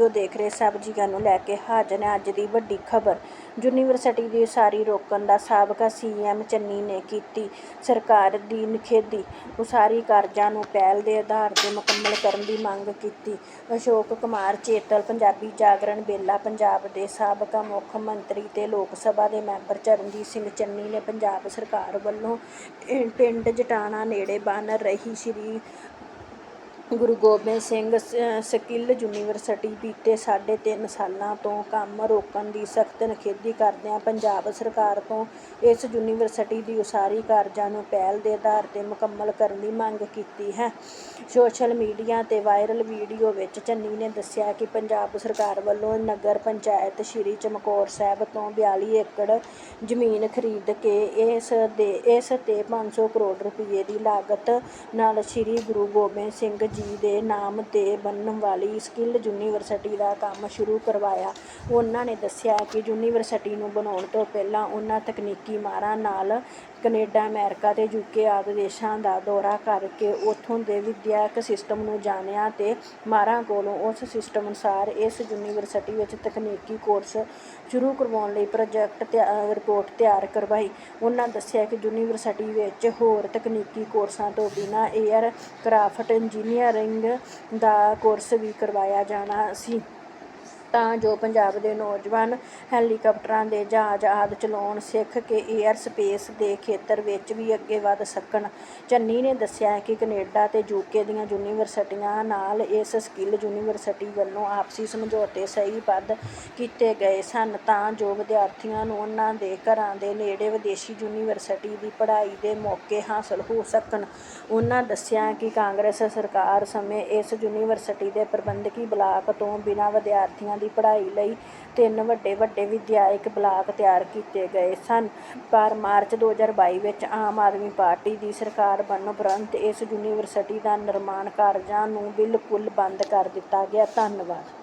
Video ਦੇਖ ਰਹੇ ਸਭ ਜੀਆਂ ਨੂੰ ਲੈ ਕੇ ਹਾਜ਼ਰ ਹਾਂ ਅੱਜ ਦੀ ਵੱਡੀ ਖਬਰ। ਯੂਨੀਵਰਸਿਟੀ ਦੀ ਉਸਾਰੀ ਰੋਕਣ ਦਾ ਸਾਬਕਾ ਸੀਐਮ ਚੰਨੀ ਨੇ ਕੀਤੀ ਸਰਕਾਰ ਦੀ ਨਿਖੇਧੀ। ਉਸਾਰੀ ਕਾਰਜਾਂ ਨੂੰ ਪਹਿਲ ਦੇ ਆਧਾਰ ਤੇ ਮੁਕੰਮਲ ਕਰਨ ਦੀ ਮੰਗ ਕੀਤੀ। ਅਸ਼ੋਕ ਕੁਮਾਰ ਚੇਤਲ, ਪੰਜਾਬੀ ਜਾਗਰਣ ਬੇਲਾ, ਪੰਜਾਬ ਦੇ ਸਾਬਕਾ ਮੁੱਖ ਮੰਤਰੀ ਤੇ ਲੋਕ ਸਭਾ ਦੇ ਮੈਂਬਰ ਚਰਨਜੀਤ ਸਿੰਘ ਚੰਨੀ ਨੇ ਪੰਜਾਬ ਸਰਕਾਰ ਵੱਲੋਂ ਪਿੰਡ ਜਟਾਣਾ ਨੇੜੇ ਬਣ ਰਹੀ ਸ਼੍ਰੀ ਗੁਰੂ ਗੋਬਿੰਦ ਸਿੰਘ ਸ- ਸਕਿੱਲ ਯੂਨੀਵਰਸਿਟੀ ਬੀਤੇ ਸਾਢੇ ਤਿੰਨ ਸਾਲਾਂ ਤੋਂ ਕੰਮ ਰੋਕਣ ਦੀ ਸਖਤ ਨਿਖੇਧੀ ਕਰਦਿਆਂ ਪੰਜਾਬ ਸਰਕਾਰ ਤੋਂ ਇਸ ਯੂਨੀਵਰਸਿਟੀ ਦੀ ਉਸਾਰੀ ਕਾਰਜਾਂ ਨੂੰ ਪਹਿਲ ਦੇ ਆਧਾਰ ਤੇ ਮੁਕੰਮਲ ਕਰਨ ਦੀ ਮੰਗ ਕੀਤੀ ਹੈ। ਸੋਸ਼ਲ ਮੀਡੀਆ ਤੇ ਵਾਇਰਲ ਵੀਡੀਓ ਵਿੱਚ ਚੰਨੀ ਨੇ ਦੱਸਿਆ ਕਿ ਪੰਜਾਬ ਸਰਕਾਰ ਵੱਲੋਂ ਨਗਰ ਪੰਚਾਇਤ ਸ਼੍ਰੀ ਚਮਕੌਰ ਸਾਹਿਬ ਤੋਂ 42 ਏਕੜ ਜ਼ਮੀਨ ਖਰੀਦ ਕੇ ਇਸ ਦੇ, ਇਸ ਤੇ ਪੰਜ ਸੌ ਕਰੋੜ ਰੁਪਏ ਦੀ ਲਾਗਤ ਨਾਲ ਸ਼੍ਰੀ ਗੁਰੂ ਗੋਬਿੰਦ ਸਿੰਘ ਜੀ ਦੇ ਨਾਮ ਤੇ ਬਣਨ ਵਾਲੀ ਸਕਿੱਲ ਯੂਨੀਵਰਸਿਟੀ ਦਾ ਕੰਮ ਸ਼ੁਰੂ ਕਰਵਾਇਆ। ਉਹਨਾਂ ਨੇ ਦੱਸਿਆ ਕਿ ਯੂਨੀਵਰਸਿਟੀ ਨੂੰ ਬਣਾਉਣ ਤੋਂ ਪਹਿਲਾਂ ਉਹਨਾਂ ਤਕਨੀਕੀ ਮਾਹਰਾਂ ਨਾਲ ਕਨੇਡਾ, ਅਮਰੀਕਾ ਤੇ ਯੂਕੇ ਆਦਿ ਦੇਸ਼ਾਂ ਦਾ ਦੌਰਾ ਕਰਕੇ ਉੱਥੋਂ ਦੇ ਵਿੱਦਿਅਕ ਸਿਸਟਮ ਨੂੰ ਜਾਣਿਆ ਤੇ ਮਾਹਰਾਂ ਕੋਲੋਂ ਉਸ ਸਿਸਟਮ ਅਨੁਸਾਰ ਇਸ ਯੂਨੀਵਰਸਿਟੀ ਵਿੱਚ ਤਕਨੀਕੀ ਕੋਰਸ ਸ਼ੁਰੂ ਕਰਵਾਉਣ ਲਈ ਪ੍ਰੋਜੈਕਟ ਤਿਆ- ਰਿਪੋਰਟ ਤਿਆਰ ਕਰਵਾਈ। ਉਹਨਾਂ ਦੱਸਿਆ ਕਿ ਯੂਨੀਵਰਸਿਟੀ ਵਿੱਚ ਹੋਰ ਤਕਨੀਕੀ ਕੋਰਸਾਂ ਤੋਂ ਬਿਨਾਂ ਏਅਰ ਕਰਾਫਟ ਇੰਜੀਨੀਅਰ ਇੰਜੀਨੀਅਰਿੰਗ ਦਾ ਕੋਰਸ ਵੀ ਕਰਵਾਇਆ ਜਾਣਾ ਸੀ। ਤਾਂ ਜੋ ਪੰਜਾਬ ਦੇ ਨੌਜਵਾਨ ਹੈਲੀਕਾਪਟਰਾਂ ਦੇ ਜਹਾਜ਼ ਆਦਿ ਚਲਾਉਣ, ਸਿੱਖ ਕੇ ਏਅਰ ਸਪੇਸ ਦੇ ਖੇਤਰ ਵਿੱਚ ਵੀ ਅੱਗੇ ਵਧ ਸਕਣ। ਚੰਨੀ ਨੇ ਦੱਸਿਆ ਕਿ ਕੈਨੇਡਾ ਤੇ ਯੂਕੇ ਦੀਆਂ ਯੂਨੀਵਰਸਿਟੀਆਂ ਨਾਲ ਇਸ ਸਕਿੱਲ ਯੂਨੀਵਰਸਿਟੀ ਵੱਲੋਂ ਆਪਸੀ ਸਮਝੌਤੇ ਸਹੀਬੱਧ ਕੀਤੇ ਗਏ ਸਨ। ਤਾਂ ਜੋ ਵਿਦਿਆਰਥੀਆਂ ਨੂੰ ਉਹਨਾਂ ਦੇ ਘਰਾਂ ਦੇ ਨੇੜੇ ਵਿਦੇਸ਼ੀ ਯੂਨੀਵਰਸਿਟੀ ਦੀ ਪੜ੍ਹਾਈ ਦੇ ਮੌਕੇ ਹਾਸਲ ਹੋ ਸਕਣ। ਉਹਨਾਂ ਦੱਸਿਆ ਕਿ ਕਾਂਗਰਸ ਸਰਕਾਰ ਸਮੇਂ ਇਸ ਯੂਨੀਵਰਸਿਟੀ ਦੇ ਪ੍ਰਬੰਧਕੀ ਬਲਾਕ ਤੋਂ ਬਿਨਾਂ ਵਿਦਿਆਰਥੀਆਂ ਦੀ ਪੜ੍ਹਾਈ ਲਈ ਤਿੰਨ ਵੱਡੇ ਵੱਡੇ ਵਿਦਿਅਕ ਬਲਾਕ ਤਿਆਰ ਕੀਤੇ ਗਏ ਸਨ। ਪਰ ਮਾਰਚ 2022 ਵਿੱਚ ਆਮ ਆਦਮੀ ਪਾਰਟੀ ਦੀ ਸਰਕਾਰ ਬਣਨ ਉਪਰੰਤ ਇਸ ਯੂਨੀਵਰਸਿਟੀ ਦਾ ਨਿਰਮਾਣ ਕਾਰਜਾਂ ਨੂੰ ਬਿਲਕੁਲ ਬੰਦ ਕਰ ਦਿੱਤਾ ਗਿਆ। ਧੰਨਵਾਦ।